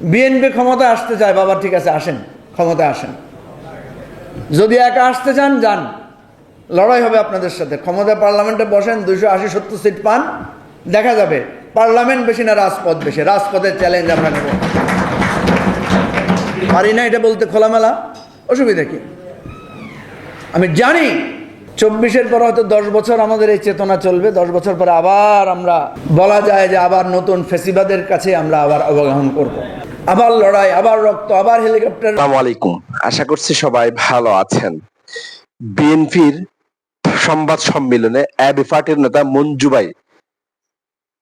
BNP ক্ষমতায় আসতে চায়, বাবা ঠিক আছে, আসেন ক্ষমতায় আসেন। যদি একা আসতে চান, যান। লড়াই হবে আপনাদের সাথে। ক্ষমতা পার্লামেন্টে বসেন, দুইশো আশি সত্তর সিট পান, দেখা যাবে। পার্লামেন্ট বেশি না, রাজপথ বেশি। রাজপথের চ্যালেঞ্জ আমরা নেব। পারি না এটা বলতে খোলামেলা। অসুবিধা কি? আমি জানি, চব্বিশের পর হয়তো দশ বছর আমাদের এই চেতনা চলবে। দশ বছর পরে আবার আমরা, বলা যায় যে আবার নতুন ফেসিবাদের কাছে আমরা আবার অবগাহন করব। আবার লড়াই, আবার রক্ত, আবার হেলিকপ্টার। আসসালামু আলাইকুম। আশা করছি সবাই ভালো আছেন। বিএনপির সংবাদ সম্মেলনে অ্যাবি পার্টির নেতা মঞ্জুবাই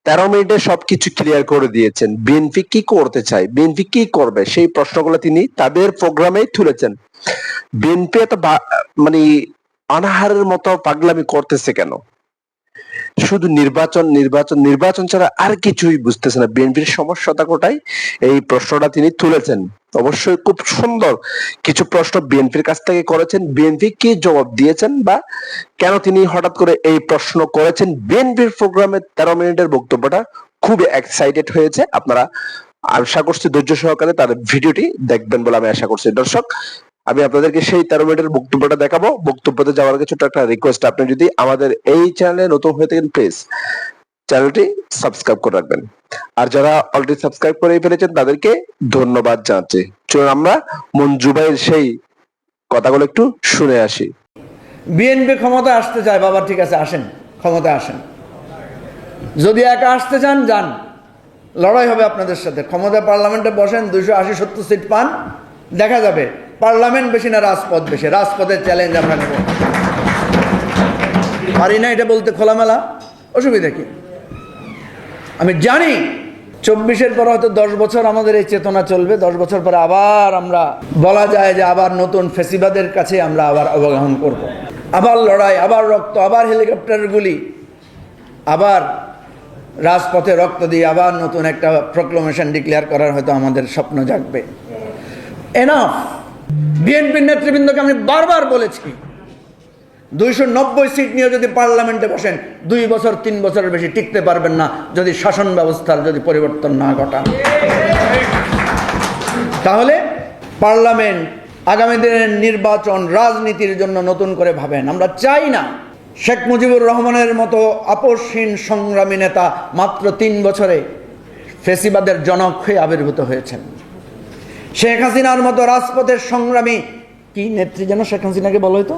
তেরো মিনিটে সবকিছু ক্লিয়ার করে দিয়েছেন। বিএনপি কি করতে চায়? বিএনপি কি করবে? সেই প্রশ্নগুলো তিনি তাদের প্রোগ্রামেই তুলেছেন। বিএনপি এত মানে অনাহারের মতো পাগলামি করতেছে কেন? শুধু নির্বাচন নির্বাচন নির্বাচন ছাড়া আর কিছুই বুঝতেছে না। বিএনপির সমস্যাটা কোটাই এই প্রশ্নটা তিনি তুলেছেন। অবশ্যই খুব সুন্দর কিছু প্রশ্ন বিএনপির কাছ থেকে করেছেন। বিএনপি কি জবাব দিয়েছেন বা কেন তিনি হঠাৎ করে এই প্রশ্ন করেছেন? বিএনপির প্রোগ্রামে তেরো মিনিটের বক্তব্যটা খুব এক্সাইটেড হয়েছে। আপনারা আশা করছি ধৈর্য সহকারে তার ভিডিওটি দেখবেন বলে আমি আশা করছি। দর্শক আমি আপনাদেরকে সেই তেরো মিনিটের বক্তব্যটা দেখাবো। বক্তব্যতে যাওয়ার আগে একটা রিকোয়েস্ট আপনি যদি আমাদের এই চ্যানেলে নতুন হয়ে থাকেন প্লিজ চ্যানেলটি সাবস্ক্রাইব করে রাখবেন। আর যারা অলরেডি সাবস্ক্রাইব করে ফেলেছেন, তাদেরকে ধন্যবাদ জানাচ্ছি। চলুন আমরা মঞ্জু ভাইয়ের সেই কথাগুলো একটু শুনে আসি। বিএনপি ক্ষমতা আসতে চায়, বাবা ঠিক আছে, আসেন, ক্ষমতায় আসেন। যদি একা আসতে চান, যান। লড়াই হবে আপনাদের সাথে। ক্ষমতা পার্লামেন্টে বসেন, দুইশো আশি সত্তর সিট পান, দেখা যাবে। পার্লামেন্ট বেশি না রাজপথ বেশি? রাজপথের চ্যালেঞ্জ আমরা নেব। পারি না এটা বলতে খোলামেলা? অসুবিধা কি? আমি জানি চব্বিশের পর হয়তো দশ বছর আমাদের এই চেতনা চলবে, দশ বছর পরে আবার আমরা, বলা যায় যে আবার নতুন ফেসিবাদের কাছে আমরা আবার অবগাহন করব। আবার লড়াই, আবার রক্ত, আবার হেলিকপ্টার গুলি, আবার রাজপথে রক্ত দিয়ে আবার নতুন একটা প্রক্লোমেশন ডিক্লেয়ার করার হয়তো আমাদের স্বপ্ন জাগবে। এনাফ বিএনপির নেতৃবৃন্দকে আমি বারবার বলেছি, দুইশো নব্বই সিট নিয়ে যদি পার্লামেন্টে বসেন, দুই বছর, তিন বছরের বেশি টিকতে পারবেন না যদি শাসন ব্যবস্থার যদি পরিবর্তন না ঘটান। তাহলে পার্লামেন্ট আগামী দিনের নির্বাচন রাজনীতির জন্য নতুন করে ভাবেন। আমরা চাই না শেখ মুজিবুর রহমানের মতো আপসহীন সংগ্রামী নেতা মাত্র তিন বছরে ফেসিবাদের জনক হয়ে আবির্ভূত হয়েছেন। শেখ হাসিনার মতো রাজপথের সংগ্রামী কি নেত্রী যেন শেখ হাসিনাকে বলা হতো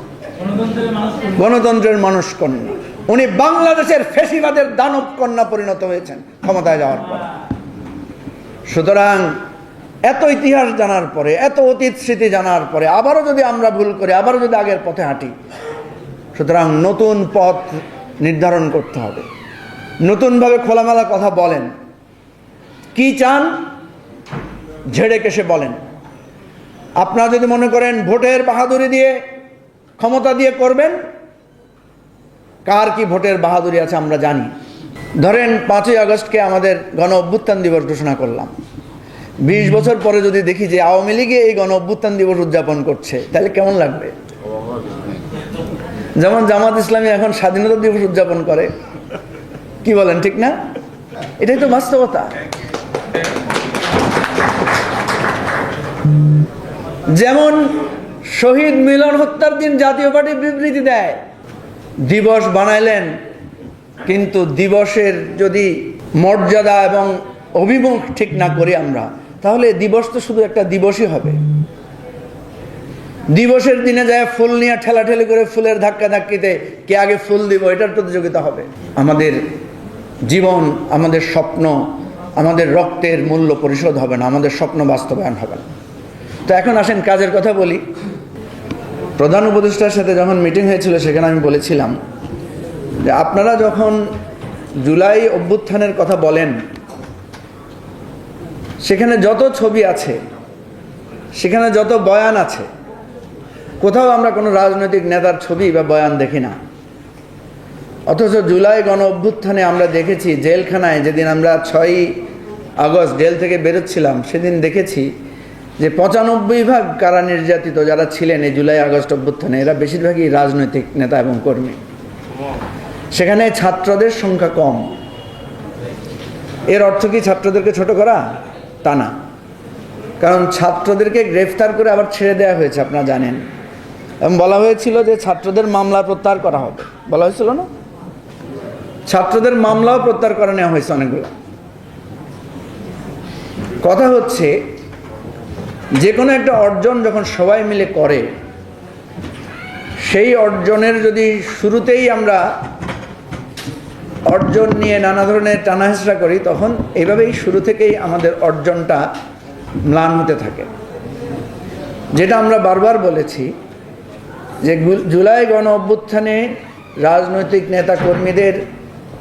গণতন্ত্রের মানুষ কন্যা। উনি বাংলাদেশের ফেসিবাদের দানব কন্যা পরিণত হয়েছেন ক্ষমতায় যাওয়ার পর। সুতরাং এত ইতিহাস জানার পরে এত অতীত স্মৃতি জানার পরে আবারও যদি আমরা ভুল করি আবারও যদি আগের পথে হাঁটি সুতরাং নতুন পথ নির্ধারণ করতে হবে। নতুনভাবে খোলামেলা কথা বলেন। কি চান? ঝেড়ে কেসে বলেন। আপনারা যদি মনে করেন ভোটের বাহাদুরি দিয়ে ক্ষমতা দিয়ে করবেন, কার কি ভোটের বাহাদুরি আছে আমরা জানি। ধরেন পাঁচই আগস্টকে আমাদের গণ অভ্যুত্থান দিবস ঘোষণা করলাম। বিশ বছর পরে যদি দেখি যে আওয়ামী লীগে এই গণ অভ্যুত্থান দিবস উদযাপন করছে, তাহলে কেমন লাগবে? যেমন জামাত ইসলামী এখন স্বাধীনতা দিবস উদযাপন করে, কি বলেন, ঠিক না? এটাই তো বাস্তবতা। যেমন শহীদ মিলন হত্যার দিন জাতীয় পার্টি বিবৃতি দেয়, দিবস বানাইলেন, কিন্তু দিবসের যদি মর্যাদা এবং অভিমুখ ঠিক না করি আমরা, তাহলে দিবস তো শুধু একটা দিবসই হবে। দিবসের দিনে যায় ফুল নিয়ে ঠেলাঠেলি করে ফুলের ধাক্কা ধাক্কিতে কে আগে ফুল দিব, এটার প্রতিযোগিতা হবে। আমাদের জীবন, আমাদের স্বপ্ন, আমাদের রক্তের মূল্য পরিশোধ হবে না, আমাদের স্বপ্ন বাস্তবায়ন হবে না। তো এখন আসেন, কাজের কথা বলি। প্রধান উপদেষ্টার সাথে যখন মিটিং হয়েছিল, সেখানে আমি বলেছিলাম যে আপনারা যখন জুলাই অভ্যুত্থানের কথা বলেন, সেখানে যত ছবি আছে, সেখানে যত বয়ান আছে, কোথাও আমরা কোনো রাজনৈতিক নেতার ছবি বা বয়ান দেখি না। অথচ জুলাই গণ অভ্যুত্থানে আমরা দেখেছি, জেলখানায় যেদিন আমরা ছয়ই আগস্ট জেল থেকে বেরোচ্ছিলাম, সেদিন দেখেছি যে পঁচানব্বই ভাগ কারা নির্যাতিত যারা ছিলেন এই জুলাই আগস্ট অভ্যুত্থানে, এরা বেশিরভাগই রাজনৈতিক নেতা এবং কর্মী। সেখানে ছাত্রদের সংখ্যা কম। এর অর্থ কি ছাত্রদেরকে ছোট করা? তা না। কারণ ছাত্রদেরকে গ্রেফতার করে আবার ছেড়ে দেওয়া হয়েছে, আপনারা জানেন। এবং বলা হয়েছিল যে ছাত্রদের মামলা প্রত্যাহার করা হবে। বলা হয়েছিল না? ছাত্রদের মামলাও প্রত্যাহার করে নেওয়া হয়েছে অনেকগুলো। কথা হচ্ছে যে কোনো একটা অর্জন যখন সবাই মিলে করে, সেই অর্জনের যদি শুরুতেই আমরা অর্জন নিয়ে নানা ধরনের টানাহেসরা করি, তখন এইভাবেই শুরু থেকেই আমাদের অর্জনটা ম্লান হতে থাকে। যেটা আমরা বারবার বলেছি যে জুলাই গণ অভ্যুত্থানে রাজনৈতিক নেতা কর্মীদের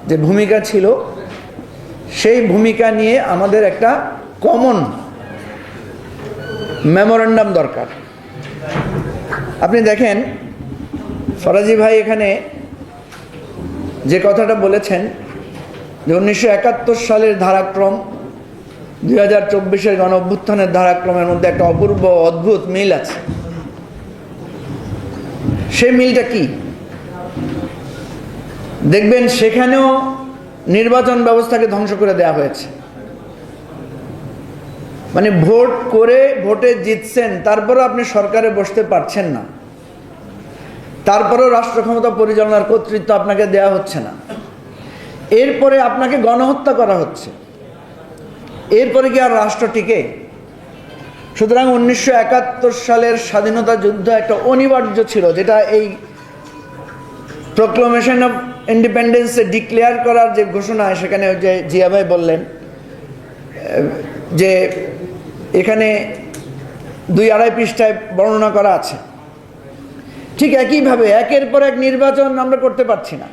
যে ভূমিকা ছিল, সেই ভূমিকা নিয়ে আমাদের একটা কমন মেমোরেন্ডাম দরকার। আপনি দেখেন, ফরাজি ভাই এখানে যে কথাটা বলেছেন যে উনিশশো একাত্তর সালের ধারাক্রম, দুই হাজার চব্বিশের গণ অভ্যুত্থানের ধারাক্রমের মধ্যে একটা অপূর্ব অদ্ভুত মিল আছে। সে মিলটা কি? দেখবেন সেখানেও নির্বাচন ব্যবস্থাকে ধ্বংস করে দেওয়া হয়েছে। মানে ভোট করে ভোটে জিতছেন, তারপরেও আপনি সরকারে বসতে পারছেন না। তারপরেও রাষ্ট্র ক্ষমতা পরিচালনার কর্তৃত্ব আপনাকে দেয়া হচ্ছে না। এরপরে আপনাকে গণহত্যা করা হচ্ছে। এরপরে কি আর রাষ্ট্র টিকে? সুতরাং উনিশশো একাত্তর সালের স্বাধীনতা যুদ্ধ একটা অনিবার্য ছিল, যেটা এই প্রক্লোমেশন অফ ইন্ডিপেন্ডেন্সে ডিক্লেয়ার করার যে ঘোষণা, সেখানে যে জিয়া ভাই বললেন যে এখানে দুই আড়াই পৃষ্ঠায় বর্ণনা করা আছে। ঠিক একইভাবে একের পর এক নির্বাচন আমরা করতে পারছি না।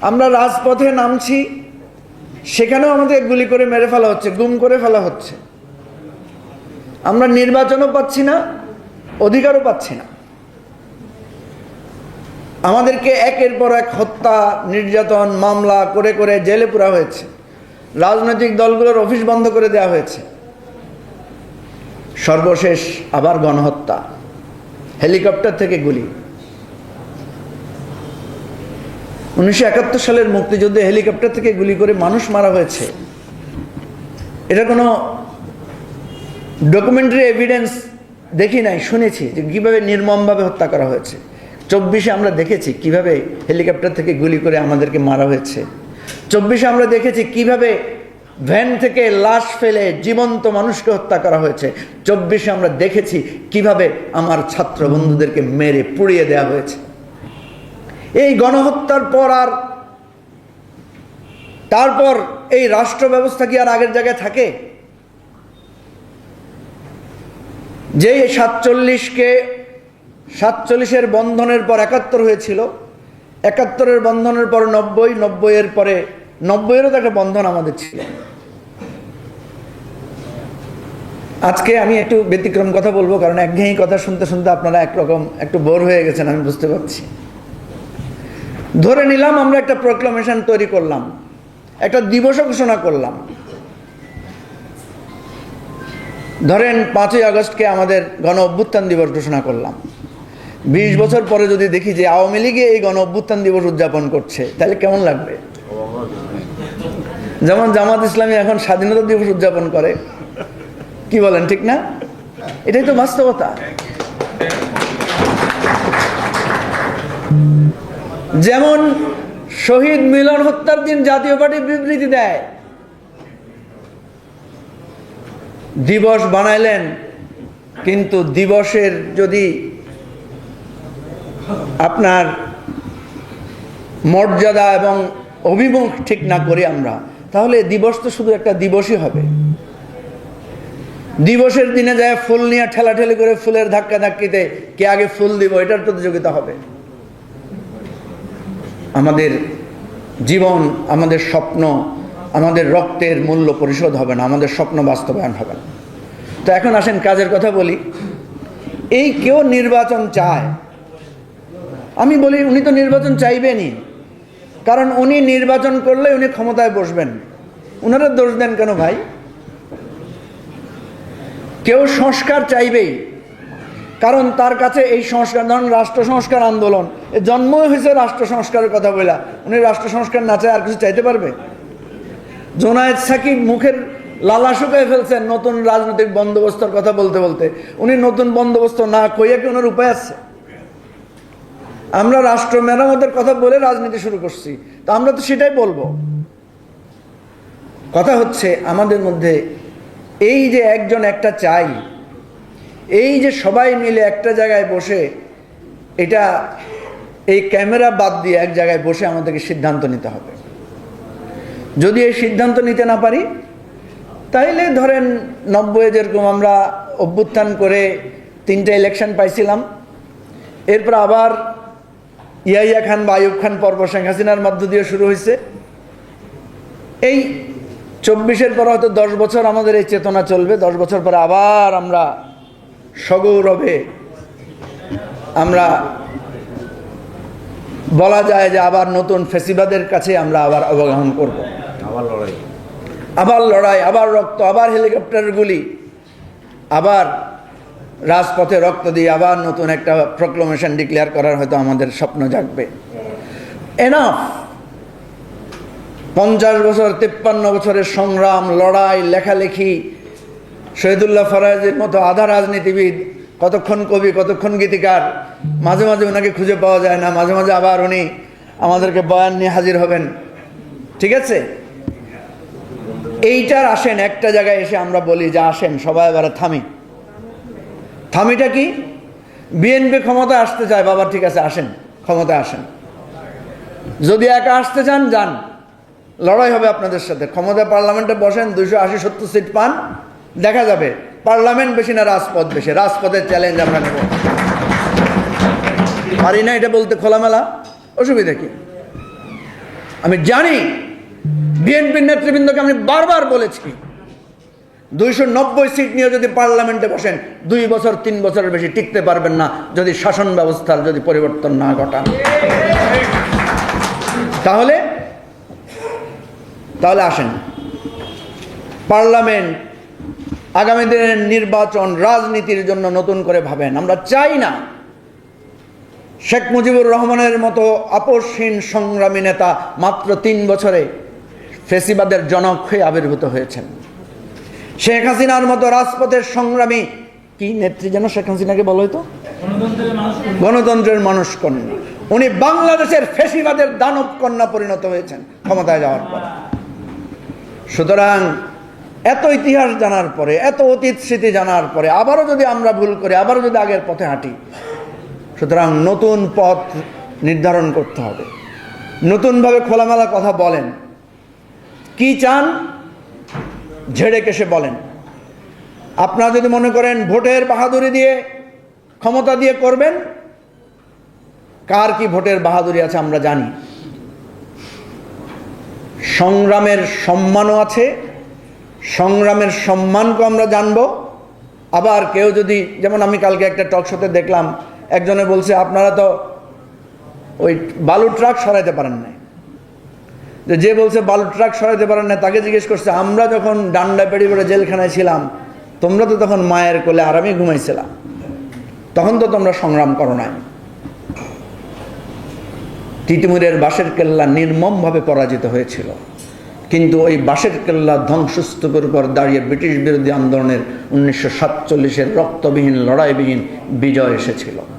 আমরা রাজপথে নামছি, সেখানেও আমাদের গুলি করে মেরে ফেলা হচ্ছে, গুম করে ফেলা হচ্ছে। আমরা নির্বাচনও পাচ্ছি না, অধিকারও পাচ্ছি না। আমাদেরকে একের পর এক হত্যা, নির্যাতন, মামলা করে করে জেলে পুরা হয়েছে। রাজনৈতিক দলগুলোর অফিস বন্ধ করে দেওয়া হয়েছে। সর্বশেষ আবার গণহত্যা। হেলিকপ্টার থেকে গুলি। উনিশশো একাত্তর সালের মুক্তিযুদ্ধে হেলিকপ্টার থেকে গুলি করে মানুষ মারা হয়েছে। এটা কোনো ডকুমেন্টারি এভিডেন্স দেখি নাই, শুনেছি যে কীভাবে নির্মমভাবে হত্যা করা হয়েছে। চব্বিশে আমরা দেখেছি কীভাবে হেলিকপ্টার থেকে গুলি করে আমাদেরকে মারা হয়েছে। চব্বিশে আমরা দেখেছি কীভাবে ভ্যান থেকে লাশ ফেলে জীবন্ত মানুষকে হত্যা করা হয়েছে। চব্বিশে আমরা দেখেছি কীভাবে আমার ছাত্র বন্ধুদেরকে মেরে পুড়িয়ে দেওয়া হয়েছে। এই গণহত্যার পর আর তারপর এই রাষ্ট্র ব্যবস্থা কি আর আগের জায়গায় থাকে? যেই সাতচল্লিশকে সাতচল্লিশের বন্ধনের পর একাত্তর হয়েছিল একাত্তরের বন্ধনের পর নব্বই, নব্বইয়ের পরে নব্বইয়েরও তো একটা বন্ধন আমাদের ছিল। আজকে আমি একটু ব্যতিক্রম কথা বলব, কারণ একঘেয়েই কথা শুনতে শুনতে আপনারা একরকম একটু বোর হয়ে গেছেন, আমি বুঝতে পারছি। ধরে নিলাম আমরা একটা প্রোক্লামেশন তৈরি করলাম, একটা দিবসও ঘোষণা করলাম। ধরেন পাঁচই আগস্টকে আমাদের গণ অভ্যুত্থান দিবস ঘোষণা করলাম। বিশ বছর পরে যদি দেখি যে আওয়ামী লীগে এই গণ অভ্যুত্থান দিবস উদযাপন করছে, তাহলে কেমন লাগবে? যেমন জামাত ইসলামী এখন স্বাধীনতা দিবস উদযাপন করে। কি বলেন, ঠিক না? এটাই তো বাস্তবতা। যেমন শহীদ মিলন হত্যার দিন জাতীয় পার্টি বিবৃতি দেয়। দিবস বানাইলেন, কিন্তু দিবসের যদি আপনার মর্যাদা এবং অভিমুখ ঠিক না করি আমরা, তাহলে দিবস তো শুধু একটা দিবসই হবে। দিবসের দিনে যায় ফুল নিয়ে ঠেলাঠেলি করে ফুলের ধাক্কা ধাক্কিতে কে আগে ফুল দিব, এটার প্রতিযোগিতা হবে। আমাদের জীবন, আমাদের স্বপ্ন, আমাদের রক্তের মূল্য পরিশোধ হবে না, আমাদের স্বপ্ন বাস্তবায়ন হবে না। তো এখন আসেন কাজের কথা বলি। এই কেউ নির্বাচন চায় আমি বলি, উনি তো নির্বাচন চাইবেনই। কারণ উনি নির্বাচন করলে উনি ক্ষমতায় বসবেন। উনারা দোষ দেন কেন ভাই? কেউ সংস্কার চাইবেই। কারণ তার কাছে এই সংস্কার, ধরুন রাষ্ট্র সংস্কার আন্দোলন জন্মই হয়েছে রাষ্ট্র সংস্কারের কথা বলা উনি রাষ্ট্র সংস্কার না চায় আর কিছু চাইতে পারবে? জোনায়েদ সাকিব মুখের লালা শুকায় ফেলছেন নতুন রাজনৈতিক বন্দোবস্তর কথা বলতে বলতে। উনি নতুন বন্দোবস্ত না কইয়া কি ওনার উপায় আছে? আমরা রাষ্ট্র মেরামতের কথা বলে রাজনীতি শুরু করছি। তো আমরা তো সেটাই বলব। কথা হচ্ছে, আমাদের মধ্যে এই যে একজন একটা চাই, এই যে সবাই মিলে একটা জায়গায় বসে, এটা এই ক্যামেরা বাদ দিয়ে এক জায়গায় বসে আমাদেরকে সিদ্ধান্ত নিতে হবে। যদি এই সিদ্ধান্ত নিতে না পারি, তাইলে ধরেন নব্বই যেরকম আমরা অভ্যুত্থান করে তিনটা ইলেকশন পাইছিলাম, এরপর আবার ইয়াইয়া খান বা আয়ুব খান পর্ব শেখ হাসিনার মধ্য দিয়ে শুরু হয়েছে। এই চব্বিশের পর হয়তো দশ বছর আমাদের এই চেতনা চলবে দশ বছর পরে আবার আমরা সগৌরবে আমরা বলা যায় যে আবার নতুন ফেসিবাদের কাছে আমরা আবার অবগাহন করব। আবার লড়াই। আবার লড়াই আবার রক্ত আবার হেলিকপ্টার গুলি আবার রাজপথে রক্ত দিয়ে আবার নতুন একটা প্রক্লোমেশন ডিক্লেয়ার করার হয়তো আমাদের স্বপ্ন জাগবে। এনাফ পঞ্চাশ বছর, তিপ্পান্ন বছরের সংগ্রাম, লড়াই, লেখালেখি, শহীদুল্লাহ ফরাজের মতো আধা রাজনীতিবিদ, কতক্ষণ কবি, কতক্ষণ গীতিকার, মাঝে মাঝে ওনাকে খুঁজে পাওয়া যায় না, মাঝে মাঝে আবার উনি আমাদেরকে বয়ান নিয়ে হাজির হবেন। ঠিক আছে? এইটার আসেন, একটা জায়গায় এসে আমরা বলি যে আসেন, সবাই এবারে থামি। থামিটা কি? বিএনপি ক্ষমতায় আসতে চায়, বাবা ঠিক আছে, আসেন, ক্ষমতায় আসেন। যদি একা আসতে চান, যান। লড়াই হবে আপনাদের সাথে। ক্ষমতা পার্লামেন্টে বসেন, দুইশো আশি, সত্তর সিট পান, দেখা যাবে। পার্লামেন্ট বেশি না, রাজপথ বেশি। রাজপথের চ্যালেঞ্জ আমরা নেব। পারি না এটা বলতে খোলামেলা? অসুবিধা কি? আমি জানি বিএনপির নেতৃবৃন্দকে আমি বারবার বলেছি। দুইশো নব্বই সিট নিয়ে যদি পার্লামেন্টে বসেন, দুই বছর, তিন বছরের বেশি টিকতে পারবেন না যদি শাসন ব্যবস্থার যদি পরিবর্তন না ঘটান। তাহলে তাহলে আসেন। পার্লামেন্ট আগামী দিনের নির্বাচন রাজনীতির জন্য নতুন করে ভাবেন। আমরা চাই না শেখ মুজিবুর রহমানের মতো আপসহীন সংগ্রামী নেতা মাত্র তিন বছরে ফেসিবাদের জনক হয়ে আবির্ভূত হয়েছেন। শেখ হাসিনার মতো রাজপথের সংগ্রামী কি নেত্রী যেন শেখ হাসিনাকে বলো হয়তো গণতন্ত্রের মানুষ কন্যা। উনি বাংলাদেশের ফেসিবাদের দানব কন্যা পরিণত হয়েছেন ক্ষমতায় যাওয়ার পর। সুতরাং এত ইতিহাস জানার পরে এত অতীত স্মৃতি জানার পরে আবারও যদি আমরা ভুল করি আবারও যদি আগের পথে হাঁটি সুতরাং নতুন পথ নির্ধারণ করতে হবে। নতুনভাবে খোলামেলা কথা বলেন। কি চান? ঝেড়ে কেসে বলেন। আপনারা যদি মনে করেন ভোটের বাহাদুরি দিয়ে ক্ষমতা দিয়ে করবেন, কার কি ভোটের বাহাদুরি আছে আমরা জানি। সংগ্রামের সম্মানও আছে, সংগ্রামের সম্মানকে আমরা জানব। আবার কেউ যদি, যেমন আমি কালকে একটা টক শোতে দেখলাম, একজনে বলছে, আপনারা তো ওই বালু ট্রাক সরাইতে পারেন নাই। যে বলছে, বালু ট্রাক সরাইতে পারেন না তাকে জিজ্ঞেস করছে, আমরা যখন ডান্ডা পেড়ি করে জেলখানায় ছিলাম, তোমরা তো তখন মায়ের কোলে আরামে ঘুমাইছিলাম। তখন তো তোমরা সংগ্রাম করো নাই। তিতিমুরের বাঁশের কেল্লা নির্মমভাবে পরাজিত হয়েছিল। কিন্তু ওই বাঁশের কেল্লা ধ্বংসস্তূপের উপর দাঁড়িয়ে ব্রিটিশ বিরোধী আন্দোলনের উনিশশো সাতচল্লিশের রক্তবিহীন, লড়াইবিহীন বিজয় এসেছিল।